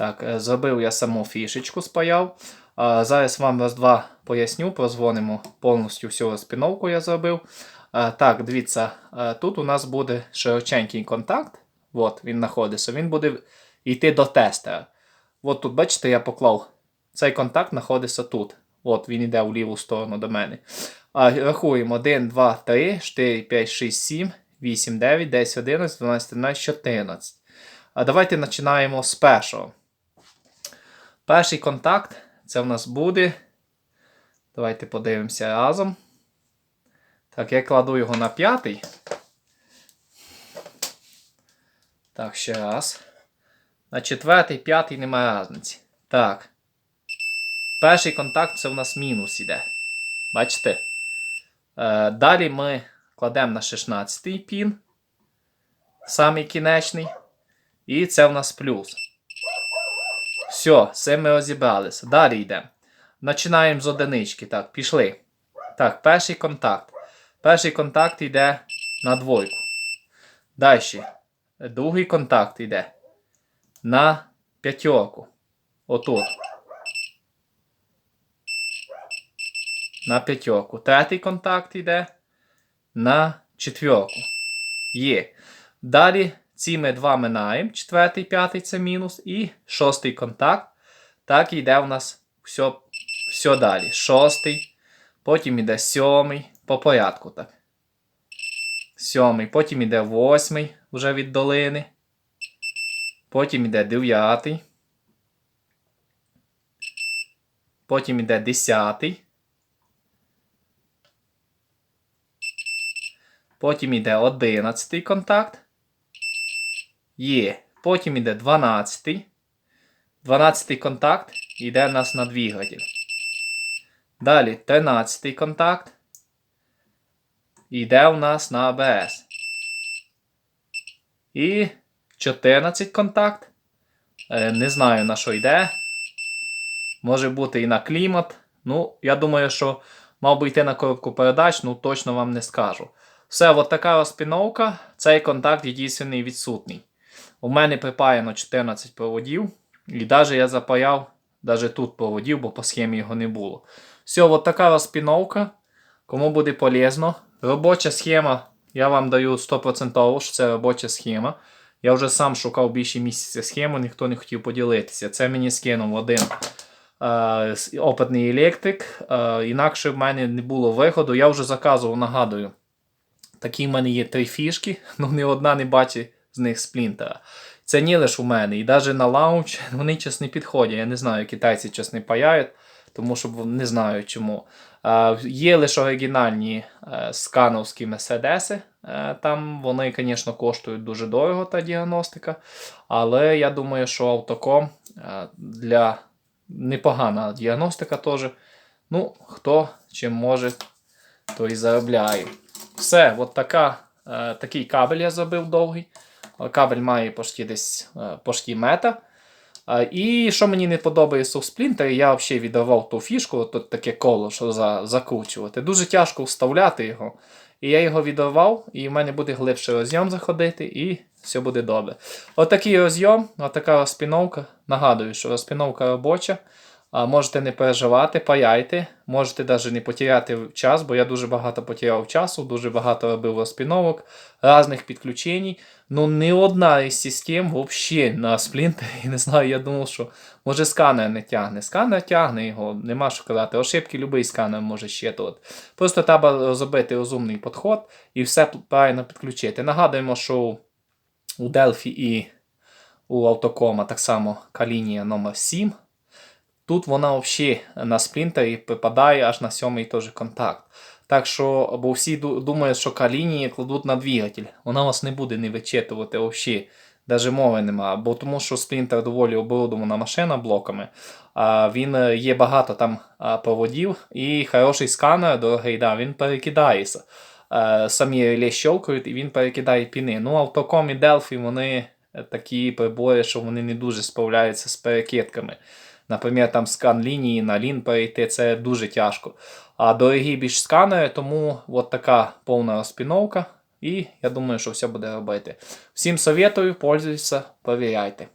Так, е, зробив я саму фішечку, спаяв. Зараз вам раз-два поясню, прозвонимо повністю всю розпіновку я зробив. А, так, дивіться, а, тут у нас буде широченький контакт. От він знаходиться. Він буде йти до тестера. От тут, бачите, я поклав. Цей контакт знаходиться тут. От він йде в ліву сторону до мене. А, рахуємо 1, 2, 3, 4, 5, 6, 7, 8, 9, 10, 11, 12, 13, 14. А давайте починаємо з першого. Перший контакт це в нас буде. Давайте подивимося разом. Так, я кладу його на п'ятий. Так, ще раз. На четвертий, п'ятий немає різниці. Так. Перший контакт це в нас мінус іде. Бачите? Е, далі ми кладемо на 16-й пін. Самий кінечний. І це в нас плюс. Все, це ми розібралися. Далі йдемо. Починаємо з одинички. Так, пішли. Так, перший контакт. Перший контакт йде на двойку. Далі. Другий контакт йде на п'ятерку. Отут. На п'ятерку. Третій контакт йде на четверку. Є. Далі ці ми два минаємо. Четвертий, п'ятий це мінус. І шостий контакт. Так йде у нас все, все далі. Шостий. Потім йде сьомий. По порядку так. Сьомий. Потім йде восьмий вже від долини. Потім йде дев'ятий. Потім йде десятий. Потім йде одинадцятий контакт. Є. Потім йде 12-й. 12-й контакт йде у нас на двигатель. Далі 13-й контакт. Йде у нас на АБС. І 14 контакт. Е, Не знаю на що йде. Може бути і на клімат. Ну, я думаю, що мав би йти на коробку передач, ну точно вам не скажу. Все, от така розпіновка. Цей контакт єдиний відсутній. У мене припаяно 14 проводів. І навіть я запаяв навіть тут проводів, бо по схемі його не було. Все, от така розпіновка. Кому буде полезно. Робоча схема. Я вам даю 100%, що це робоча схема. Я вже сам шукав більше місяця схему, ніхто не хотів поділитися. Це мені скинув один е, опитний електрик. Е, інакше в мене не було виходу. Я вже заказував, нагадую. Такі в мене є три фішки, ну ні одна не бачить з них сплінтера. Це не лише у мене. І навіть на лаунч вони час не підходять. Я не знаю, китайці час не паяють, тому що не знаю чому. Є лише оригінальні е, скановські мерседеси. Е, там вони, звісно, коштують дуже дорого та діагностика. Але я думаю, що автоком е, для непогана діагностика теж. Ну, хто чим може, той і заробляє. Все, от така, такий кабель я зробив довгий. Кабель має почти десь е, почти мета. Е, і що мені не подобається у сплінтері, я взагалі віддавав ту фішку, тут таке коло, що за, закручувати. Дуже тяжко вставляти його. І я його віддавав, і в мене буде глибший розйом заходити, і все буде добре. Отакий розйом, отака розпіновка. Нагадую, що розпіновка робоча. А, Можете не переживати, паяйте, можете навіть не потеряти час, бо я дуже багато потеряв часу, дуже багато робив розпіновок, різних підключень. Ну, ні одна із систем взагалі на сплінтері, не знаю, я думав, що може сканер не тягне. Сканер тягне його, нема що казати. Ошибки будь-який сканер може щитувати. Просто треба зробити розумний підход і все правильно підключити. Нагадуємо, що у Delphi і у Автокома так само калінія номер 7 Тут вона взагалі на сплінтері припадає аж на сьомий теж контакт. Так що, бо всі думають, що калінії кладуть на двигатель. Вона вас не буде не вичитувати взагалі. Навіть мови немає. Бо тому що сплінтер доволі оборудована машина блоками. А він е, є багато там проводів і хороший сканер, дорогий, да, він перекидається. Самі реле щелкають і він перекидає піни. Ну, Автоком і Delphi вони такі прибори, що вони не дуже справляються з перекидками. Наприклад, там скан лінії на лін перейти, це дуже тяжко. А дорогі більш сканери, тому от така повна розпіновка. І я думаю, що все буде робити. Всім советую, пользуйтесь, перевіряйте.